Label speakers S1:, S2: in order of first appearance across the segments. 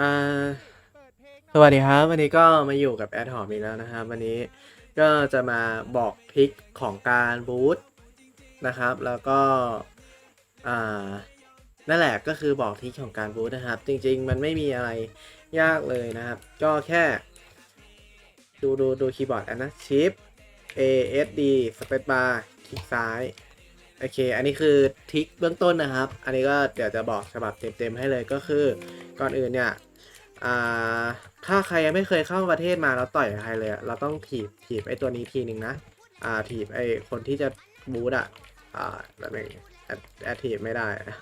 S1: อ่าสวัสดีครับ วันนี้ก็มาอยู่กับแอดหอมอีกแล้วนะครับ วันนี้ก็จะมาบอกทริคของการบูตนะครับ แล้วก็อ่านั่นแหละก็คือบอกทริคของการบูตนะครับ จริง ๆ มันไม่มีอะไรยากเลยนะครับ ก็แค่ ดูดูดูคีย์บอร์ดอันนะชิป A S D สเปซบาร์คลิกซ้ายโอเค อันนี้คือทริคเบื้องต้นนะครับ อันนี้ก็เดี๋ยวจะบอกฉบับเต็มๆให้เลยก็คือ ก่อนอื่นเนี่ย อ่าถ้าใครยังไม่เคยเข้าประเทศมาแล้วต่อยกับใครเลยอะเราต้องถีบถีบไอ้ตัวนี้ทีหนึ่งนะ อ่าถีบไอ้คนที่จะบูทอะอ่าแบบนึงแอดแอถีบไม่ได้อะ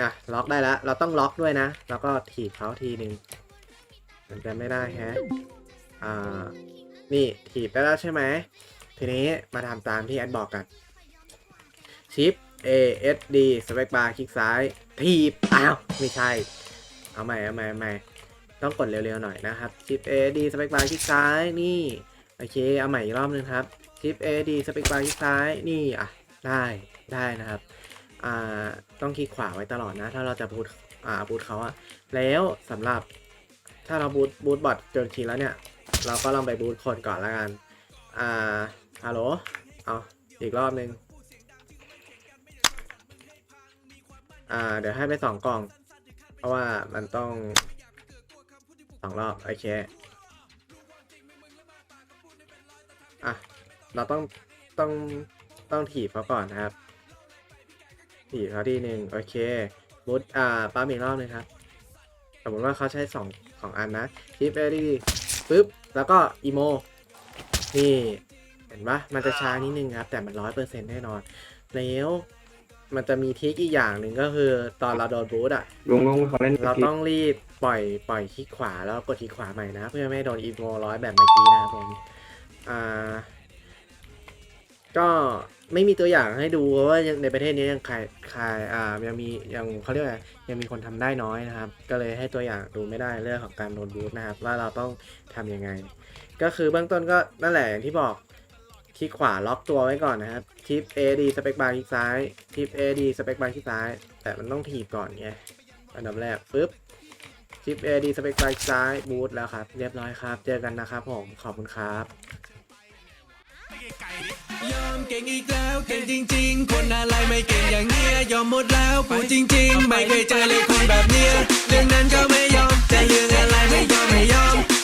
S1: อะล็อกได้แล้ว เราต้องล็อกด้วยนะ แล้วก็ถีบเขาทีหนึ่งมันจะไม่ได้แฮะอ่านี่ถีบได้แล้วใช่ไหมทีนี้มาทำตามที่แอดบอกกันชิป A S D สเปคบาร์คลิกซ้าย ถีบ อ้าว ไม่ใช่ เอาใหม่เอาใหม่เอาใหม่ต้องกดเร็วๆหน่อยนะครับชิป A D สเปคบาร์คลิกซ้ายนี่โอเคเอาใหม่อีกรอบนึงครับชิป A D สเปคบาร์คลิกซ้ายนี่อะได้ได้นะครับอ่าต้องคลิกขวาไว้ตลอดนะ ถ้าเราจะบูทอ่าบูทเขาอะแล้วสำหรับถ้าเราบูทบูทบอทจนทีแล้วเนี่ย เราก็ลองไปบูทคนก่อนละกันอ่าฮัลโหลเอาอีกรอบนึงอ่าเดี๋ยวให้ไปสองกล่อง เพราะว่ามันต้องสองรอบ โอเค อะ เราต้องต้องต้องถีบเขาก่อนนะครับ ถีบเขาทีหนึ่งโอเคบูทอ่าปั๊มอีกรอบนึงครับ สมมติว่าเขาใช้สองสองอันนะทิปเอดีปึ๊บ แล้วก็อีโม นี่ เห็นปะมันจะช้านิดนึงครับ แต่มันร้อยเปอร์เซ็นต์แน่นอน แล้ว มันจะมีทริคอีกอย่างหนึ่งก็คือตอนเราโดนบูทอะ
S2: ลุงลุงเขาเล่น
S1: เรา
S2: ผิด
S1: ต้องรีบปล่อยปล่อยคลิกขวาแล้วกดคลิกขวาใหม่นะ เพื่อไม่ให้โดนอีโมร้อยแบบเมื่อกี้นะครับผมอ่า ก็ไม่มีตัวอย่างให้ดูเพราะว่ายังในประเทศนี้ยังใครใครอ่ายังมียังเขาเรียกว่าอะไรยังมีคนทำได้น้อยนะครับ ก็เลยให้ตัวอย่างดูไม่ได้เรื่องของการโดนบูทนะครับ ว่าเราต้องทำยังไง ก็คือเบื้องต้นก็นั่นแหละอย่างที่บอก คลิกขวาล็อกตัวไว้ก่อนนะครับคลิป AD สเปกบาร์คลิกซ้ายคลิป AD สเปกบาร์คลิกซ้าย แต่มันต้องถีบก่อนไงอันดับแรกปึ๊บคลิป AD สเปกบาร์คลิกซ้ายบูทแล้วครับ เรียบร้อยครับ เจอกันนะครับผม ขอบคุณครับ
S3: ยอมเก่งอีกแล้วเก่งจริง ๆ คนอะไรไม่เก่งอย่างเนี้ยยอมหมดแล้วพูจริง ๆ ไม่เคยเจอเลยคนแบบเนี้ยเรื่องนั้นก็ไม่ยอมจะเรื่องอะไรไม่ยอมไม่ยอม